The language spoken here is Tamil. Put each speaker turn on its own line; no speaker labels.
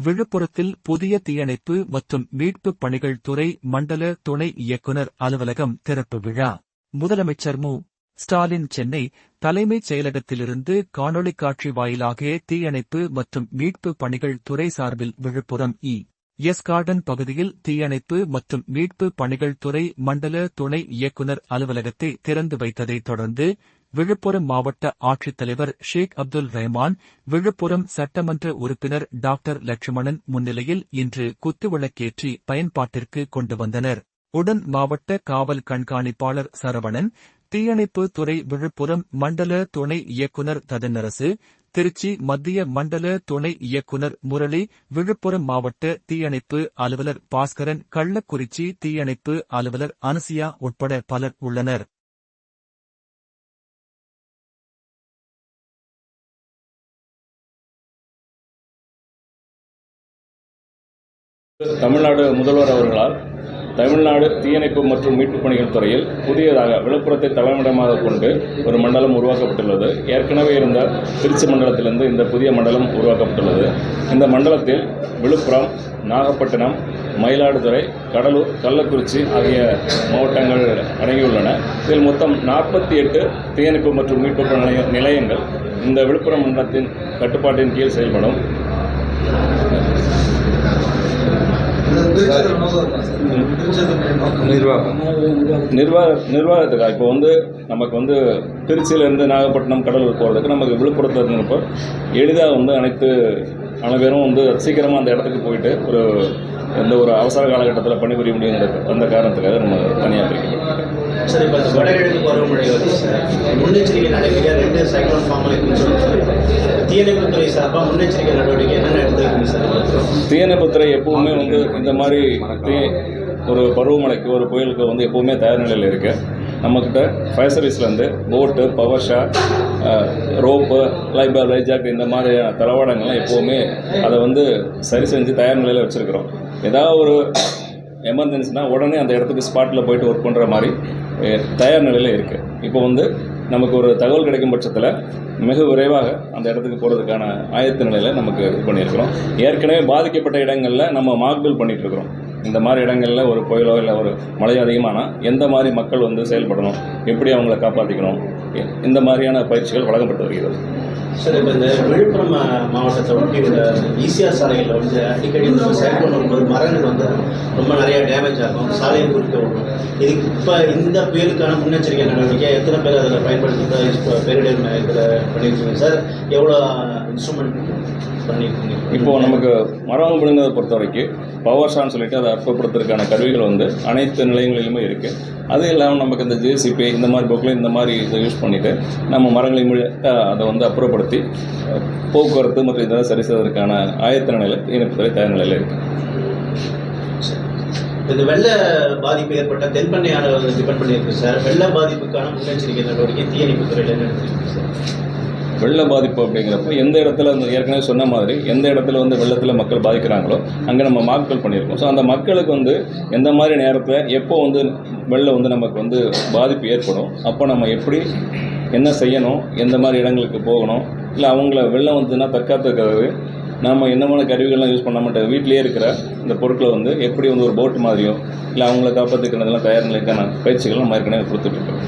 விழுப்புரத்தில் புதிய தீயணைப்பு மற்றும் மீட்புப் பணிகள் துறை மண்டல துணை இயக்குநர் அலுவலகம் திறப்பு விழா. முதலமைச்சர் மு. ஸ்டாலின் சென்னை தலைமைச் செயலகத்திலிருந்து காணொளி காட்சி வாயிலாக தீயணைப்பு மற்றும் மீட்பு பணிகள் துறை சார்பில் விழுப்புரம் இ. எஸ். கார்டன் பகுதியில் தீயணைப்பு மற்றும் மீட்பு பணிகள் துறை மண்டல துணை இயக்குநர் அலுவலகத்தை திறந்து வைத்ததைத் தொடர்ந்து விழுப்புரம் மாவட்ட ஆட்சித்தலைவர் ஷேக் அப்துல் ரஹ்மான் விழுப்புரம் சட்டமன்ற உறுப்பினர் டாக்டர் லட்சுமணன் முன்னிலையில் இன்று குத்துவிளக்கேற்றி பயன்பாட்டிற்கு கொண்டு வந்தனர். உடன் மாவட்ட காவல் கண்காணிப்பாளர் சரவணன் தீயணைப்பு துறை விழுப்புரம் மண்டல துணை இயக்குனர் ததனரசு திருச்சி மத்திய மண்டல துணை இயக்குனர் முரளி விழுப்புரம் மாவட்ட தீயணைப்பு அலுவலர் பாஸ்கரன் கள்ளக்குறிச்சி தீயணைப்பு அலுவலர் அனசியா உட்பட பலர் உள்ளனர்.
தமிழ்நாடு முதல்வர் அவர்களால் தமிழ்நாடு தீயணைப்பு மற்றும் மீட்புப் பணிகள் துறையில் புதியதாக விழுப்புரத்தை தலைமையிடமாக கொண்டு ஒரு மண்டலம் உருவாக்கப்பட்டுள்ளது. ஏற்கனவே இருந்த திருச்சி மண்டலத்திலிருந்து இந்த புதிய மண்டலம் உருவாக்கப்பட்டுள்ளது. இந்த மண்டலத்தில் விழுப்புரம் நாகப்பட்டினம் மயிலாடுதுறை கடலூர் கள்ளக்குறிச்சி ஆகிய மாவட்டங்கள் அடங்கியுள்ளன. இதில் மொத்தம் நாற்பத்தி எட்டு தீயணைப்பு மற்றும் மீட்பு நிலையங்கள் இந்த விழுப்புரம் மண்டலத்தின் கட்டுப்பாட்டின் கீழ் செயல்படும்.
நிர்வாகம்.
நிர்வாக நிர்வாகத்துக்கு? இப்போ வந்து நமக்கு வந்து திருச்சியிலேருந்து நாகப்பட்டினம் கடலூர் போகிறதுக்கு நமக்கு விழுப்புரத்தில் இருந்தப்போ எளிதாக வந்து அனைத்து அனைவரும் வந்து சீக்கிரமாக அந்த இடத்துக்கு போயிட்டு ஒரு எந்த ஒரு அவசர காலகட்டத்தில் பணிபுரிய முடியுங்கிற அந்த காரணத்துக்காக நம்ம தனியாக பிரிக்கப்பட்டிருக்கோம்
சார் இப்போ இந்த வடகிழக்கு பருவமழை வருது முன்னெச்சரிக்கை நடவடிக்கை ரெண்டு சைக்ளோன் ஃபார்ம் இருக்குன்னு சொல்லுங்க தீயணைப்புத்துறை சார்பாக முன்னெச்சரிக்கை நடவடிக்கை என்னென்ன
தீயணைப்புத்துறை எப்பவுமே வந்து இந்த மாதிரி தீ ஒரு பருவமழைக்கு ஒரு புயலுக்கு வந்து எப்பவுமே தயார் நிலையில் இருக்குது நம்மக்கிட்ட ஃபயர் சர்வீஸ்லேருந்து போட்டு power saw rope lifebuoy life jacket இந்த மாதிரியான தளவாடங்கள்லாம் எப்போவுமே அதை வந்து சரி செஞ்சு தயார் நிலையில் வச்சுருக்கிறோம். ஏதாவது ஒரு எமர்ஜென்சினா உடனே அந்த இடத்துக்கு ஸ்பாட்டில் போயிட்டு ஒர்க் பண்ணுற மாதிரி தயார் நிலையில் இருக்குது இப்போ வந்து நமக்கு ஒரு தகவல் கிடைக்கும் பட்சத்தில் மிக விரைவாக அந்த இடத்துக்கு போகிறதுக்கான ஆயத்த நிலையில் நமக்கு இது பண்ணியிருக்கிறோம். ஏற்கனவே பாதிக்கப்பட்ட இடங்களில் நம்ம மாக்பில் பண்ணிகிட்ருக்கிறோம் இந்த மாதிரி இடங்களில் ஒரு புயலோ இல்லை ஒரு மழையோ அதிகமானால் எந்த மாதிரி மக்கள் வந்து செயல்படணும்? எப்படி அவங்கள காப்பாற்றிக்கணும் இந்த மாதிரியான பயிற்சிகள் வழங்கப்பட்டு வருகிறது.
சார் இப்போ இந்த விழுப்புரம் மாவட்டத்தை ஒட்டி உள்ள ஈசிஆர் சாலைகளில் வந்து அடிக்கடி இந்த சைக்ளோன் போது மரங்கள் வந்து ரொம்ப நிறையா டேமேஜ் ஆகும். சாலையை குறிக்க விடும். இதுக்கு இப்போ இந்த புயலுக்கான முன்னெச்சரிக்கை நடவடிக்கை எத்தனை பேர் அதில் பயன்படுத்தி தான் பேரிடர் இதில் பண்ணியிருக்கீங்க சார் எவ்வளோ இன்ஸ்ட்ருமெண்ட் பண்ணியிருக்கீங்க
இப்போ நமக்கு மரம் விழுந்ததை பொறுத்த வரைக்கும் பவர் ஷான்னு சொல்லிட்டு அதை அற்பப்படுத்துறதுக்கான கருவிகள் வந்து அனைத்து நிலையங்களிலுமே இருக்குது அது இல்லாமல் நமக்கு இந்த ஜேசிபி இந்த மாதிரி பொக்கில் இந்த மாதிரி இதை யூஸ் பண்ணிவிட்டு நம்ம மரங்களை முழு அதை வந்து அப்புறப்படுத்தி போக்குவரத்து மற்றும் இதெல்லாம் சரி செய்வதற்கான ஆயத்த நிலையில் தீயணைப்புத்துறை தயார் நிலையில் இருக்குது
இந்த வெள்ள பாதிப்பு ஏற்பட்ட தென்பண்ணை ஆளுநர்கள் டிபெண்ட் பண்ணியிருக்கு சார். வெள்ள பாதிப்புக்கான முன்னெச்சரிக்கை நடவடிக்கை தீயணைப்பு துறையில் என்ன சார்.
வெள்ள பாதிப்பு அப்படிங்கிறப்ப எந்த இடத்துல அந்த ஏற்கனவே சொன்ன மாதிரி எந்த இடத்துல வந்து வெள்ளத்தில் மக்கள் பாதிக்கிறாங்களோ அங்கே நம்ம மாக்கள் பண்ணியிருக்கோம். ஸோ அந்த மக்களுக்கு வந்து எந்த மாதிரி நேரத்தில் எப்போ வந்து வெள்ளம் வந்து நமக்கு வந்து பாதிப்பு ஏற்படும் அப்போ நம்ம எப்படி என்ன செய்யணும் எந்த மாதிரி இடங்களுக்கு போகணும் இல்லை அவங்கள வெள்ளம் வந்ததுன்னா தற்காத்துக்கிறது நம்ம என்னமான கருவிகள்லாம் யூஸ் பண்ண மாட்டோம். வீட்டிலேயே இருக்கிற இந்த பொருட்களை வந்து எப்படி வந்து ஒரு போட்டு மாதிரியோ இல்லை அவங்கள காப்பாற்றிக்கிறதெல்லாம் தயார் நிலைக்கான பயிற்சிகள் நம்ம ஏற்கனவே கொடுத்துட்ருக்கோம்